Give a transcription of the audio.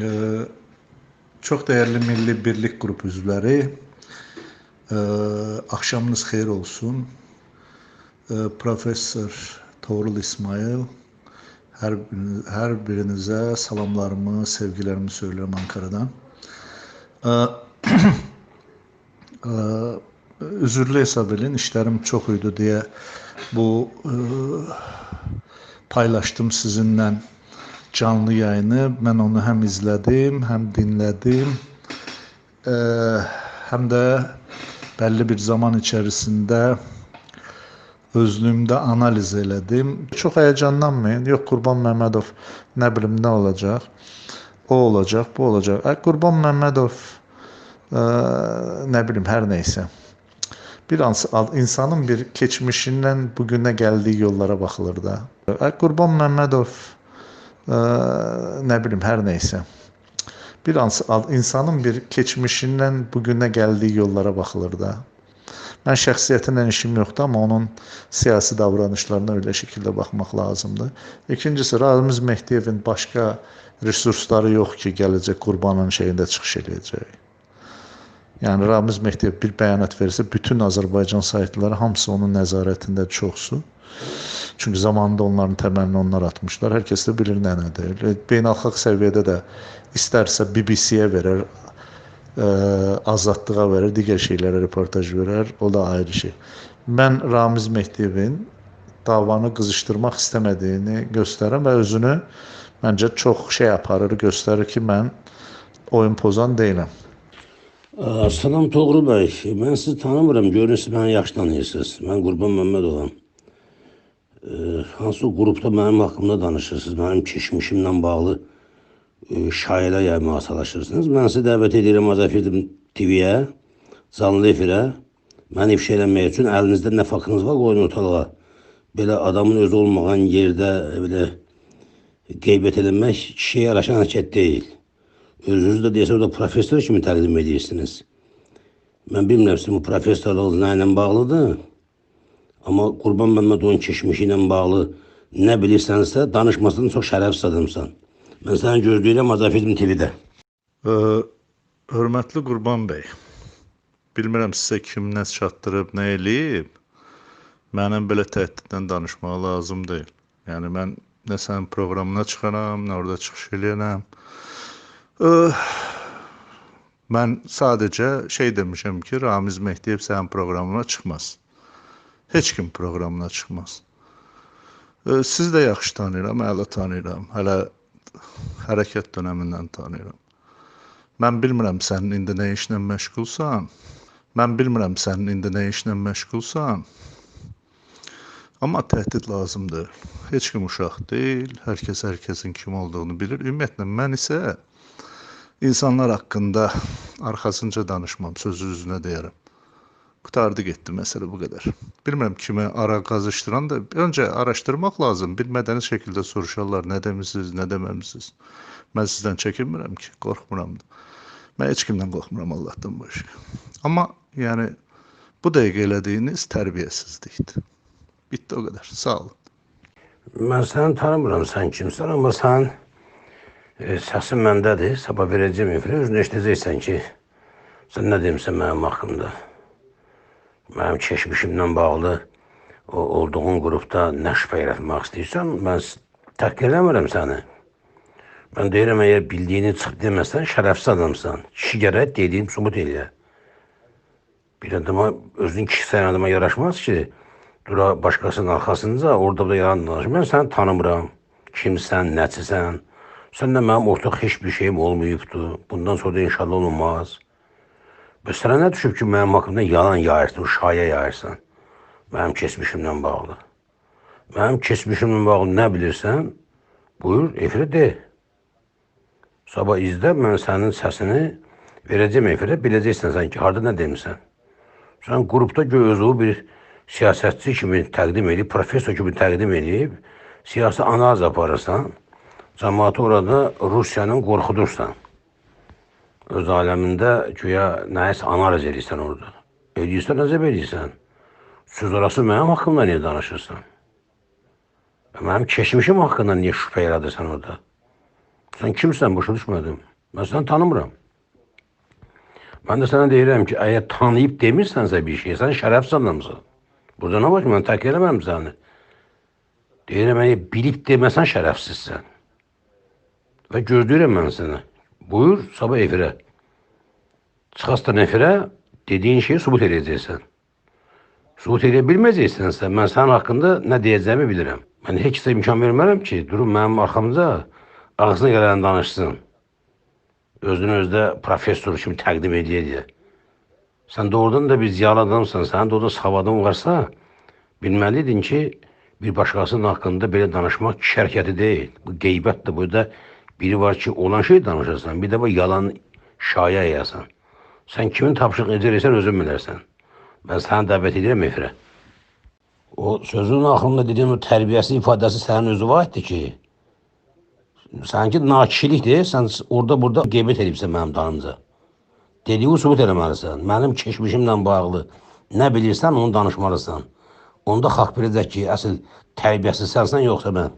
Ee, çox dəyərli Milli Birlik qrup üzvləri, e, axşamınız xeyir olsun. E, professor Toğrul İsmail, hər, hər birinizə salamlarımı, sevgilərimi söyləyirəm Ankaradan. E, Üzürlü hesab edin, işlərim çox idi deyə bu paylaşdım sizinlə canlı yayını. Ben onu hem izledim, hem dinledim. E, hem de belli bir zaman içerisinde özlüyümdə analiz elədim. Çox həyecanlanmayın. Yox Qurban Məmmədov nə bilim nə olacaq. O olacaq, bu olacaq. Ə, Qurban Məmmədov ə, nə bilim hər neysə. Bir an insanın bir keçmişindən bugünə gəldiyi yollara baxılır da. Ə, Qurban Məmmədov nə bilim hər neysə. Bir an insanın bir keçmişindən bugünə gəldiyi yollara baxılır da. Mən şəxsiyyətinlə işim yoxdur, amma onun siyasi davranışlarına öyle şəkildə baxmaq lazımdır. İkincisi, Ramiz Mehdiyevin başqa resursları yox ki, gələcək Qurbanın şeyində çıxış edəcək. Yəni Ramiz Mehdiyev bir bəyanat versə, bütün Azərbaycan saytları hamısı onun nəzarətində çoxsu. Çünki zamanında onların təməlini onlar atmışlar. Hər kəs də bilir nə nədir. Beynəlxalq səviyyədə də istərsə BBC-yə verər, ə, azadlığa verir, digər şeylərə reportaj verər. O da ayrı şey. Mən Ramiz Mehdiyevin davanı qızışdırmaq istəmədiyini göstərirəm və özünü məncə çox şey aparır, göstərir ki, mən oyun pozan deyiləm. Salam Toğrul bəy, mən sizi tanımıram, görün siz məni yaxşı tanıyırsınız. Mən Qurban Məmmədovam. Hansı qrupda mənim haqqımda danışırsınız, mənim keçmişimlə bağlı e, şairə yaymağa çalışırsınız. Mən sizi dəvət edirəm Azəfirdim TV-yə, canlı efirə. Məni ifşa eləmək üçün əlinizdə nə faktınız var, qoyun ortalığa. Belə adamın özü olmayan yerdə belə qeybət edilmək kişiyə yaraşan hərəkət deyil. Özünüz də deyəsə orada professor kimi təqdim edirsiniz. Mən bilmirəm sizin bu professorluğunuz nə ilə bağlıdır. Amma Qurban Məmmədovun keçmişi ilə bağlı nə bilirsənsə, danışmasını çox şərəfsiz adamsan. Mən səni gözləyirəm Azəfilm TV-də. Hörmətli Qurban bəy, bilmirəm sizə kim nə çatdırıb, nə eləyib. Mənim belə təhdiddən danışmağa lazım deyil. Yəni mən nə sənin proqramına çıxaram, nə orada çıxış eləyərəm. Ə, mən sadəcə şey demişəm ki, Ramiz Mehdiyev sənin proqramına çıxmaz. Heç kim proqramına çıxmaz. Ə, siz də yaxşı tanıyıram, əla tanıyıram. Hələ hərəkət dönəmindən tanıyıram. Mən bilmirəm sən indi nə işlə məşğulsan. Mən bilmirəm sən indi nə işlə məşğulsan. Amma təhdid lazımdır. Heç kim uşaq deyil. Hər kəs hər kəsin kim olduğunu bilir. Ümumiyyətlə mən isə insanlar haqqında arxasınca danışmam, sözü üzünə deyərəm. Qutardı getdi məsələ bu qədər. Bilmirəm kimi ara qazışdıran da öncə araşdırmaq lazım. Bilmədəniz şəkildə soruşarlar, nə demisiniz, nə deməmisiniz. Mən sizdən çəkinmirəm ki, qorxmuram da. Mən heç kimdən qorxmuram Allahdan başqa. Amma yəni bu dəqiqə elədiyiniz tərbiyəsizlikdir. Bitdi o qədər. Sağ olun. Mən səni tanımıram, sən kimsən, amma sən e, səsin məndədir. Sabah verəcəm efirə, özünü eşidəcəksən ki, sən nə demisən mənim haqqımda. Mənim keçmişimlə bağlı o olduğun qrupda nə şübhə yaratmaq istəyirsən, mən təhqir eləmirəm səni. Mən deyirəm, əgər bildiyini çıxıb deməsən, şərəfsiz adamsan. Kişi gərək dediyim subut eləyə. Bir adama, özünün kişisel adama yaraşmaz ki, dura başqasının arxasınca orada da yalan danışır. Mən səni tanımıram. Kimsən, nəçisən. Səndən mənim ortaq heç bir şeyim olmayıbdı. Bundan sonra inşallah olmaz. Bəs sənə nə düşüb ki, mənim haqqımda yalan yayırsan, şayə yayırsan? Mənim keçmişimlə bağlı. Mənim keçmişimlə bağlı nə bilirsən? Buyur, efirə de. Sabah izlə, mən sənin səsini verəcəm efirə, biləcəksən sən ki, harda nə demisən. Sən qrupda özü bir siyasətçi kimi təqdim edib, professor kimi təqdim edib, siyasi analiz aparırsan, cəmaatı orada Rusiyanın qorxudursan. Öz aləmində güya nəyisə analiz edirsən orada. Edirsən, nəzəb edirsən. Söz orası mənim haqqımda niyə danışırsan? Mənim keçmişim haqqında niyə şübhə yaradırsan orada? Sən kimsən başa düşmədim. Mən səni tanımıram. Mən də sənə deyirəm ki, əgər tanıyıb demirsənsə bir şey, sən şərəfsiz adamsan. Burada nə var ki, mən tək eləməm səni. Deyirəm, əgər bilib deməsən şərəfsizsən. Və gördürəm mən sənə. Buyur, sabah efirə. Çıxasdan efirə, dediyin şeyi subut edəcəksən. Subut edə bilməyəcəksənsə, mən sənin haqqında nə deyəcəyimi bilirəm. Mən heç kəsə imkan vermərəm ki, durub mənim arxamda ağzına gələni danışsın. Özünü özdə professor kimi təqdim edə deyə. Sən doğrudan da bir ziyalı adamsan, sənin doğrudan savadın varsa, bilməliydin ki, bir başqasının haqqında belə danışmaq kişi hərəkəti deyil. Bu qeybətdir. Burada biri var ki, olan şey danışırsan, bir də var yalan şaya yayasan. Sən kimin tapşırıq edirsən özün bilərsən. Mən səni dəvət edirəm efirə. O sözün axırında dediyin o tərbiyəsi ifadəsi sənin özü aiddir ki, sanki nakişilikdir, sən orada burada qeybət edibsən mənim danımca. Dediyi sübut eləməlisən. Mənim keçmişimlə bağlı nə bilirsən, onu danışmalısan. Onda xalq biləcək ki, əsl tərbiyəsiz sənsən, yoxsa mən.